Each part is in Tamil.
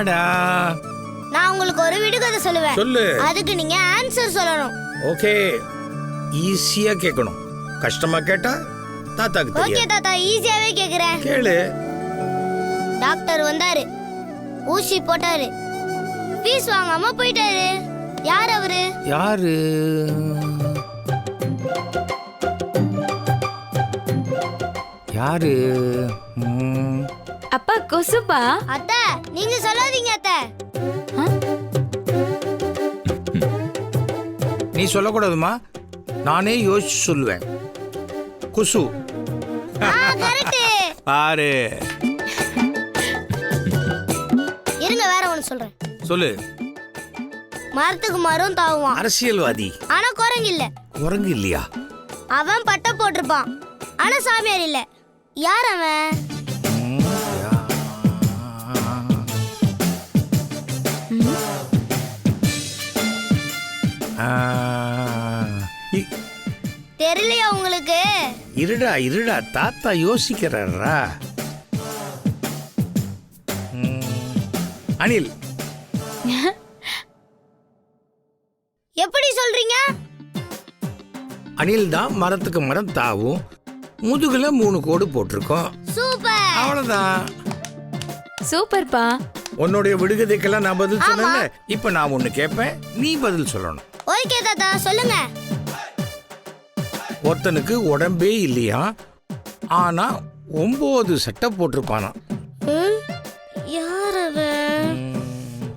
என்னடா? நான் உங்களுக்கு ஒரு விடுகதை சொல்லுவேன். சொல்லு. அதுக்கு நீங்க ஆன்சர் சொல்லணும். ஓகே. ஈஸியா கேட்கணும் கஷ்டமா கேட்டா தாத்தாக்கு ஓகே தெரியாது தாத்தா ஈஸியாவே கேக்குறேன். கேளு. டாக்டர் வந்தாரு. ஊசி போட்டாரு. ஃபீஸ் வாங்காம போயிட்டாரு. யார் அவரு? யாரு? யாரு? ம், அப்பா கொசுப்பா? அத்தை நீங்க சொல்லாதீங்க அத்தை. நீ சொல்லக்கூடாதுமா? நானே யோசிச்சு சொல்லுவேன். குசு. கரெக்ட் பாரு. இருங்க வேற ஒண்ணு சொல்றேன். சொல்லு. மரத்துக்கு மரம் தாவுவான். அரசியல்வாதி. ஆனா குரங்கு இல்ல. குரங்கு இல்லையா? அவன் பட்டை போட்டிருப்பான். ஆனா சாமியார் இல்ல. யார் அவன்? இ- தெரியலையா உங்களுக்கு? இருடா இருடா. தாத்தா யோசிக்கிறாரா? ம், அனில். எப்படி சொல்றீங்க? அணில் தான் மரத்துக்கு மரம் தாவும். முதுகுல மூணு கோடு போட்டிருக்கோம். சூப்பர். அவ்வளவுதான். சூப்பர்ப்பா. உன்னுடைய விடுகதைக்கெல்லாம் நான் பதில் சொன்னேன்ல. இப்ப நான் ஒண்ணு கேட்பேன் நீ பதில் சொல்லணும். ஓகே தாத்தா சொல்லுங்க. ஒருத்தனுக்கு உடம்பே இல்லையா? ஆனா ஒன்பது சட்டை போட்டிருப்பானா யார் அவன்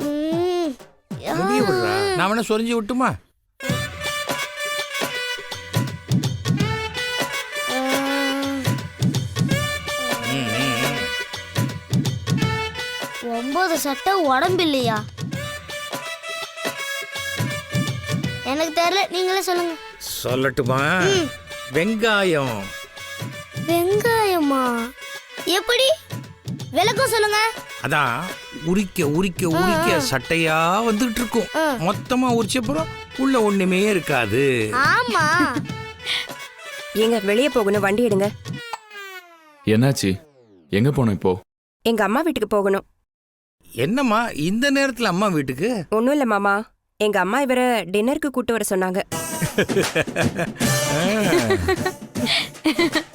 ம், யார்? முடிய விடுறா நான் வேணா சொரிஞ்சு விட்டுமா? அவன்? ஒன்பது சட்டை உடம்பு இல்லையா எனக்கு தெரியல. நீங்களே சொல்லுங்க. சொல்லட்டுமா? வெங்காயம். வெங்காயமா? எப்படி? விளக்கம் சொல்லுங்க. அதான் உரிக்க உரிக்க உரிக்க சட்டையா வந்துகிட்டு இருக்கும். மொத்தமா உரிச்சப்புறம் உள்ள ஒண்ணுமே இருக்காது. ஆமா. ஏங்க வெளியே போகணும். வண்டி எடுங்க. என்னாச்சு? எங்க போனோம் இப்போ? எங்க அம்மா வீட்டுக்கு போகணும். என்னம்மா இந்த நேரத்துல அம்மா வீட்டுக்கு? ஒன்றும் இல்லை மாமா. எங்க அம்மா இவரை டின்னருக்கு கூட்டு வர சொன்னாங்க.